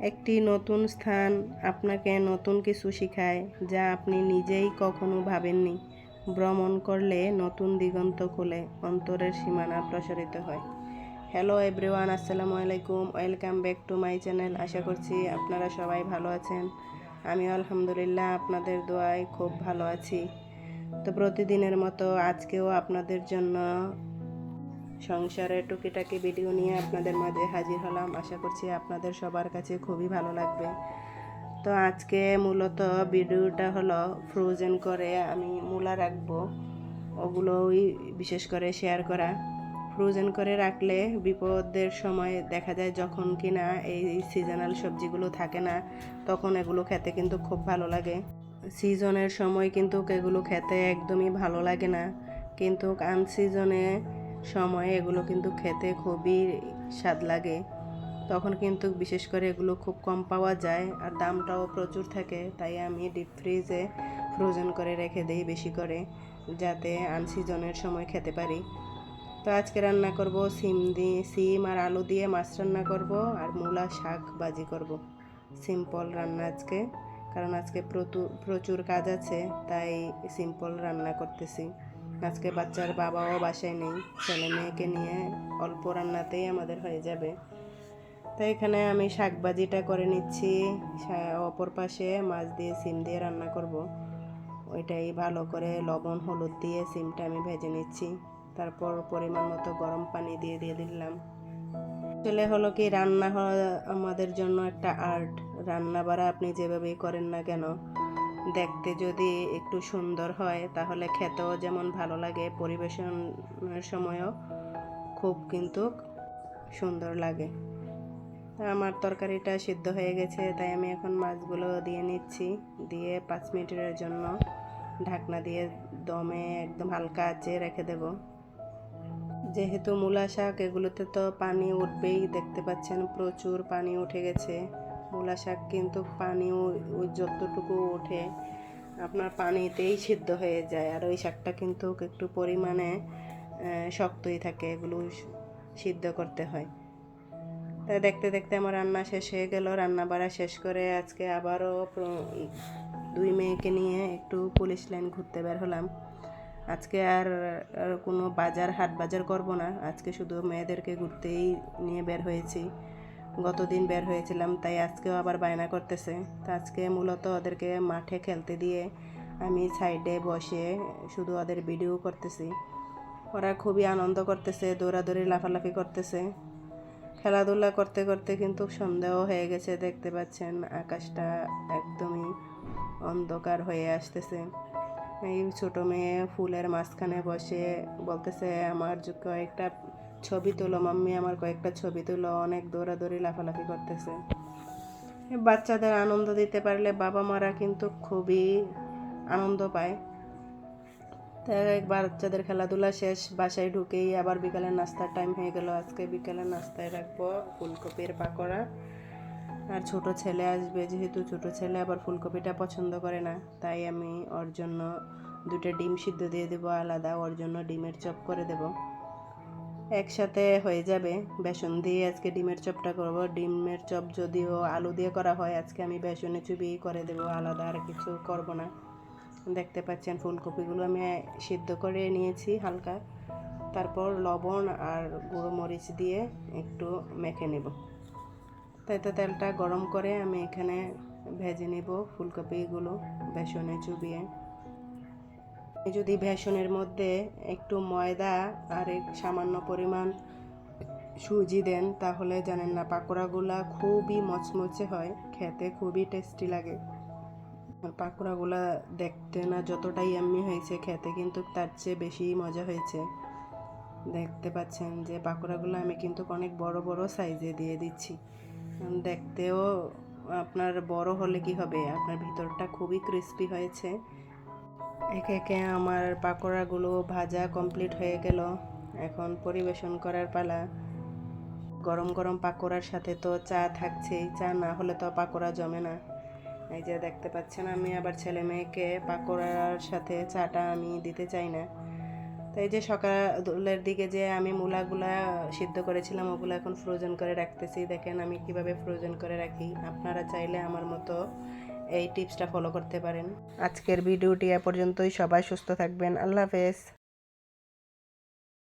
একটি নতুন স্থান আপনাকে নতুন কিছু শেখায় যা আপনি নিজেই কখনো ভাবেননি। ভ্রমণ করলে নতুন দিগন্ত খুলে, অন্তরের সীমানা প্রসারিত হয়। হ্যালো এভরিওয়ান আসসালামু আলাইকুম। Welcome back to my channel আশা করছি আপনারা সবাই ভালো আছেন। আমি আলহামদুলিল্লাহ আপনাদের দোয়ায় খুব ভালো আছি। তো প্রতিদিনের মতো আজকেও আপনাদের জন্য সংসারের টুকিটাকি ভিডিও নিয়ে আপনাদের মাঝে হাজির হলাম। আশা করছি আপনাদের সবার কাছে খুবই ভালো লাগবে। তো আজকে মূলত ভিডিওটা হলো ফ্রোজেন করে আমি মূলা রাখব। ওগুলোই বিশেষ করে শেয়ার করা। ফ্রোজেন করে রাখলে বিপদের সময় দেখা যায় যখন কিনা এই সিজনাল সবজিগুলো থাকে না, তখন এগুলো খেতে কিন্তু খুব ভালো লাগে। সিজনের সময় কিন্তু এগুলো খেতে একদমই ভালো লাগে না। কিন্তু আনসিজনে সময়ে এগুলো কিন্তু খেতে খুবই স্বাদ লাগে। তখন কিন্তু বিশেষ করে এগুলো খুব কম পাওয়া যায় আর দামটাও প্রচুর থাকে, তাই আমি ডিপ ফ্রিজে ফ্রোজেন করে রেখে দিই বেশি করে, যাতে আনসিজনের সময় খেতে পারি। তো আজকে রান্না করব সিম দিয়ে সিম আর আলু দিয়ে মাছ রান্না করব আর মূলা, শাক ভাজি করব। সিম্পল রান্না আজকে, কারণ আজকে প্রচুর কাজ আছে, তাই সিম্পল রান্না করতেছি। আজকে বাচ্চার বাবাও বাসায় নেই, ছেলে মেয়েকে নিয়ে অল্প রান্নাতেই আমাদের হয়ে যাবে। তো এখানে আমি শাক ভাজিটা করে নিচ্ছি অপর পাশে মাছ দিয়ে সিম দিয়ে রান্না করব। ওইটাই ভালো করে লবণ, হলুদ দিয়ে সিমটা আমি ভেজে নিচ্ছি। তারপর পরিমাণ মতো গরম পানি দিয়ে দিয়ে দিলাম। আসলে হলো কি, রান্না আমাদের জন্য একটা আর্ট। রান্না বাড়া আপনি যেভাবেই করেন না কেন দেখতে যদি একটু সুন্দর হয়, তাহলে খেতেও যেমন ভালো লাগে পরিবেশনের সময়ও খুব কিন্তু সুন্দর লাগে। আমার তরকারিটা সিদ্ধ হয়ে গেছে, তাই আমি এখন মাছগুলো দিয়ে নিচ্ছি। দিয়ে পাঁচ মিনিটের জন্য ঢাকনা দিয়ে দমে একদম হালকা আঁচে রেখে দেব। যেহেতু মূলা শাক, এগুলোতে তো পানি উঠবেই, দেখতে পাচ্ছেন প্রচুর পানি উঠে গেছে। মূলা শাক কিন্তু পানি ওই যতটুকু ওঠে, আপনার পানিতেই সিদ্ধ হয়ে যায়। আর ওই শাকটা কিন্তু একটু পরিমাণে শক্তই থাকে, এগুলো সিদ্ধ করতে হয়। তাই দেখতে দেখতে আমার রান্না শেষ হয়ে গেল রান্না বাড়া শেষ করে আজকে আবারও দুই মেয়েকে নিয়ে একটু পুলিশ লাইন ঘুরতে বের হলাম। আজকে আর কোনো বাজার হাট বাজার করব না, আজকে শুধু মেয়েদেরকে ঘুরতেই নিয়ে বের হয়েছি। গতদিন বের হয়েছিলাম, তাই আজকেও আবার বায়না করতেছে। তো আজকে মূলত ওদেরকে মাঠে খেলতে দিয়ে আমি সাইডে বসে শুধু ওদের ভিডিও করতেছি। ওরা খুবই আনন্দ করতেছে, দৌড়াদৌড়ি, লাফালাফি করতেছে। খেলাধুলা করতে করতে কিন্তু সন্দেহ হয়ে গেছে, দেখতে পাচ্ছেন আকাশটা একদমই অন্ধকার হয়ে আসতেছে। এই ছোটো মেয়ে ফুলের মাঝখানে বসে বলতেছে, আমার কয়েকটা ছবি তোলো, মাম্মি আমার কয়েকটা ছবি তুলো, অনেক দৌড়াদৌড়ি, লাফালাফি করতেছে। বাচ্চাদের আনন্দ দিতে পারলে বাবা মারা কিন্তু খুবই আনন্দ পায়। তাই বাচ্চাদের খেলাধুলা শেষ, বাসায় ঢুকেই আবার বিকালের নাস্তার টাইম হয়ে গেল। আজকে বিকালের নাস্তায় রাখব ফুলকপির পাকোড়া। আর ছোট ছেলে আসবে, যেহেতু ছোট ছেলে আবার ফুলকপিটা পছন্দ করে না, তাই আমি ওর জন্য দুটো ডিম সিদ্ধ দিয়ে দেবো, আলাদা ওর জন্য ডিমের চপ করে দেব। একসাথে হয়ে যাবে। বেসন দিয়ে আজকে ডিমের চপটা করব। ডিমের চপ যদিও আলু দিয়ে করা হয়, আজকে আমি বেসনে চুবি করে দেবো। আলাদা আর কিছু করব না। দেখতে পাচ্ছেন ফুলকপিগুলো আমি সিদ্ধ করে নিয়েছি হালকা। তারপর লবণ আর গুঁড়ো মরিচ দিয়ে একটু মেখে নেব। তাই তো তেলটা গরম করে আমি এখানে ভেজে নেব ফুলকপিগুলো বেসনে চুবিয়ে। যদি বেসনের মধ্যে একটু ময়দা আর এক সামান্য পরিমাণ সুজি দেন, তাহলে জানেন না পাকোড়াগুলা খুবই মচমচে হয়, খেতে খুবই টেস্টি লাগে। আর পাকোড়াগুলা দেখতে না যতটাই এমনি হয়েছে, খেতে কিন্তু তার চেয়ে বেশি মজা হয়েছে। দেখতে পাচ্ছেন যে পাকোড়াগুলো আমি কিন্তু অনেক বড় বড় সাইজে দিয়ে দিচ্ছি। দেখতেও আপনার বড় হলে কি হবে? আপনার ভিতরটা খুবই ক্রিস্পি হয়েছে। একে একে আমার পাকোড়াগুলো ভাজা কমপ্লিট হয়ে গেল। এখন পরিবেশন করার পালা। গরম গরম পাকোড়ার সাথে তো চা থাকছেই, চা না হলে তো পাকোড়া জমে না। এই যে দেখতে পাচ্ছেন আমি, আবার ছেলে মেয়েকে পাকোড়ার সাথে চাটা আমি দিতে চাই না। তো এই যে সকালের দিকে যে আমি মূলাগুলা সিদ্ধ করেছিলাম, ওগুলো এখন ফ্রোজেন করে রাখতেছি। দেখেন আমি কীভাবে ফ্রোজেন করে রাখি। আপনারা চাইলে আমার মতো এই টিপসটা ফলো করতে পারেন। আজকের ভিডিওটি এ পর্যন্তই। সবাই সুস্থ থাকবেন। আল্লাহ হাফেজ।